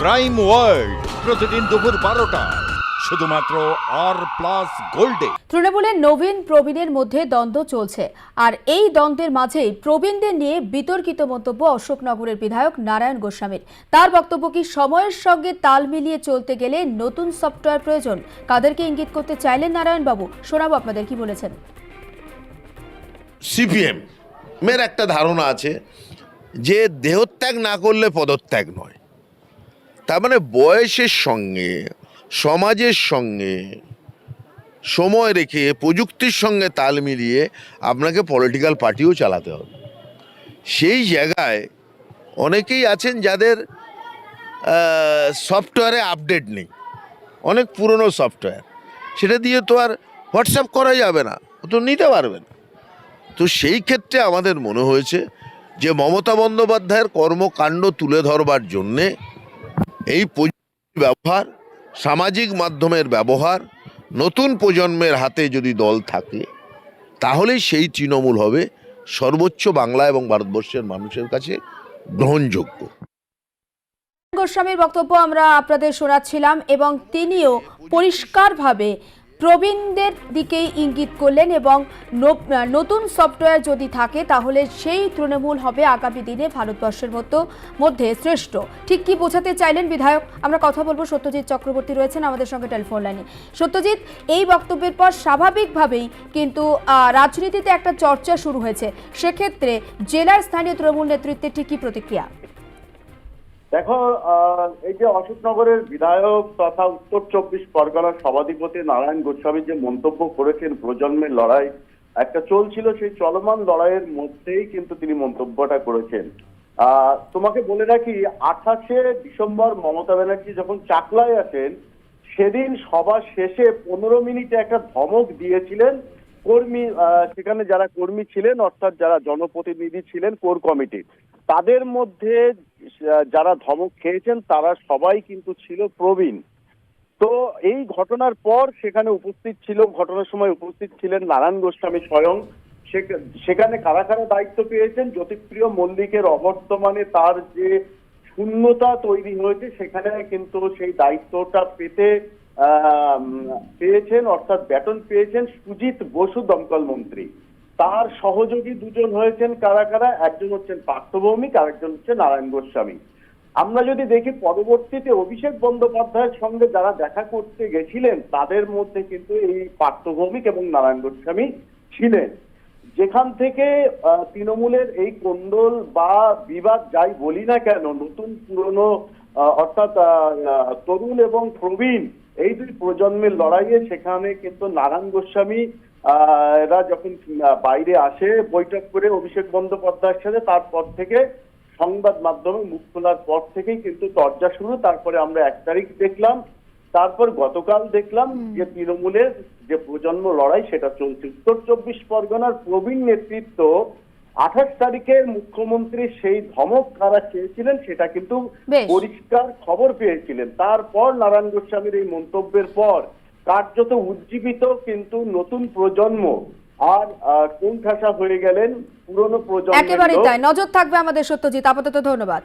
Crime world প্রতিদিন দুপুর বারোটা। শুধুমাত্র আর প্লাস গোল্ডে তৃণমূলের নবীন প্রবীণের মধ্যে দ্বন্দ্ব চলছে। আর এই দ্বন্দ্বের মাঝেই প্রবীণদের নিয়ে বিতর্কিত মন্তব্য অশোকনগরের বিধায়ক নারায়ণ গোস্বামীর। তার বক্তব্য কি সময়ের সঙ্গে তাল মিলিয়ে চলতে গেলে নতুন সফটওয়্যার প্রয়োজন? কাদেরকে ইঙ্গিত করতে চাইলেন নারায়ণবাবু? শোনাবো আপনাদের কি বলেছেন। সিপিএম মের একটা ধারণা আছে যে দেহত্যাগ না করলে পদত্যাগ নয়। তার মানে বয়সের সঙ্গে, সমাজের সঙ্গে, সময় রেখে, প্রযুক্তির সঙ্গে তাল মিলিয়ে আপনাকে পলিটিক্যাল পার্টিও চালাতে হবে। সেই জায়গায় অনেকেই আছেন যাদের সফটওয়্যারে আপডেট নেই। অনেক পুরনো সফটওয়্যার সেটা দিয়ে তো আর হোয়াটসঅ্যাপ করা যাবে না। তো নিতে পারবে না। তো সেই ক্ষেত্রে আমাদের মনে হয়েছে যে মমতা বন্দ্যোপাধ্যায়ের কর্মকাণ্ড তুলে ধরবার জন্যে এই ব্যবহার সামাজিক মাধ্যমের ব্যবহার নতুন প্রজন্মের হাতে যদি দল থাকে তাহলে সেই তৃণমূল হবে সর্বোচ্চ বাংলা এবং ভারতবর্ষের মানুষের কাছে গ্রহণযোগ্য। গোস্বামীর বক্তব্য আমরা আপনাদের শোনাচ্ছিলাম এবং তিনিও পরিষ্কারভাবে প্রবীণদের দিকেই ইঙ্গিত করলেন এবং নতুন সফটওয়্যার যদি থাকে, তাহলে সেই তৃণমূল হবে আগামী দিনে ভারতবর্ষের মতো, মধ্যে শ্রেষ্ঠ। ঠিক কি বোঝাতে চাইলেন বিধায়ক? আমরা কথা বলব, সত্যজিৎ চক্রবর্তী রয়েছেন আমাদের সঙ্গে টেলিফোন লাইনে। সত্যজিৎ, এই বক্তব্যের পর স্বাভাবিকভাবেই কিন্তু রাজনীতিতে একটা চর্চা শুরু হয়েছে। সেক্ষেত্রে জেলার স্থানীয় তৃণমূল নেতৃত্বের ঠিক প্রতিক্রিয়া? দেখো এই যে অশোকনগরের বিধায়ক তথা উত্তর চব্বিশ পরগনার সভাধিপতি নারায়ণ গোস্বামী যে মন্তব্য করেছেন প্রজন্মের লড়াই, একটা চলছিল সেই চলমান লড়াইয়ের মধ্যেই কিন্তু তিনি মন্তব্যটা করেছেন। তোমাকে বলে রাখি, আঠাশে ডিসেম্বর মমতা ব্যানার্জি যখন চাকলায় আসেন, সেদিন সভা শেষে পনেরো মিনিটে একটা ধমক দিয়েছিলেন কর্মী সেখানে যারা কর্মী ছিলেন, অর্থাৎ যারা জনপ্রতিনিধি ছিলেন, কোর কমিটি, তাদের মধ্যে যারা ধমক খেয়েছেন, তারা সবাই কিন্তু ছিল প্রবীণ। তো এই ঘটনার পর সেখানে উপস্থিত ছিল, ঘটনার সময় উপস্থিত ছিলেন নারায়ণ গোস্বামী স্বয়ং। সেখ- সেখানে কারা কারা দায়িত্ব পেয়েছেন? জ্যোতিপ্রিয় মল্লিকের অবর্তমানে তার যে শূন্যতা তৈরি হয়েছে, সেখানে কিন্তু সেই দায়িত্বটা পেতে পেয়েছেন, অর্থাৎ ব্যাটন পেয়েছেন সুজিত বসু, দমকল মন্ত্রী। তার সহযোগী দুজন হয়েছেন কারা কারা? একজন হচ্ছেন পার্থ ভৌমিক, আরেকজন হচ্ছে নারায়ণ গোস্বামী। আমরা যদি দেখি, পরবর্তীতে অভিষেক বন্দ্যোপাধ্যায়ের সঙ্গে যারা দেখা করতে গেছিলেন, তাদের মধ্যে কিন্তু এই পার্থ ভৌমিক এবং নারায়ণ গোস্বামী ছিলেন। যেখান থেকে তৃণমূলের এই কোন্দল বা বিবাদ যাই বলি না কেন, নতুন পুরনো অর্থাৎ তরুণ এবং প্রবীণ এই দুই প্রজন্মের লড়াইয়ে সেখানে কিন্তু নারায়ণ গোস্বামী এরা যখন বাইরে আসে বৈঠক করে অভিষেক বন্দ্যোপাধ্যায়ের সাথে তারপর থেকে সংবাদ মাধ্যমে মুখ খোলার পর থেকেই কিন্তু চর্চা শুরু। তারপরে আমরা এক তারিখ দেখলাম তারপর গতকাল দেখলাম যে তৃণমূলের যে প্রজন্ম লড়াই সেটা চলছে। উত্তর চব্বিশ পরগনার প্রবীণ নেতৃত্ব আঠাশ তারিখের মুখ্যমন্ত্রী সেই ধমক কারা চেয়েছিলেন সেটা কিন্তু পরিষ্কার খবর পেয়েছিলেন। তারপর নারায়ণ গোস্বামীর এই মন্তব্যের পর কার্যত উজ্জীবিত কিন্তু নতুন প্রজন্ম আর কোন ঠাসা হয়ে গেলেন পুরনো প্রজন্ম একেবারেই তাই। নজর থাকবে আমাদের সত্যজিৎ। আপাতত ধন্যবাদ।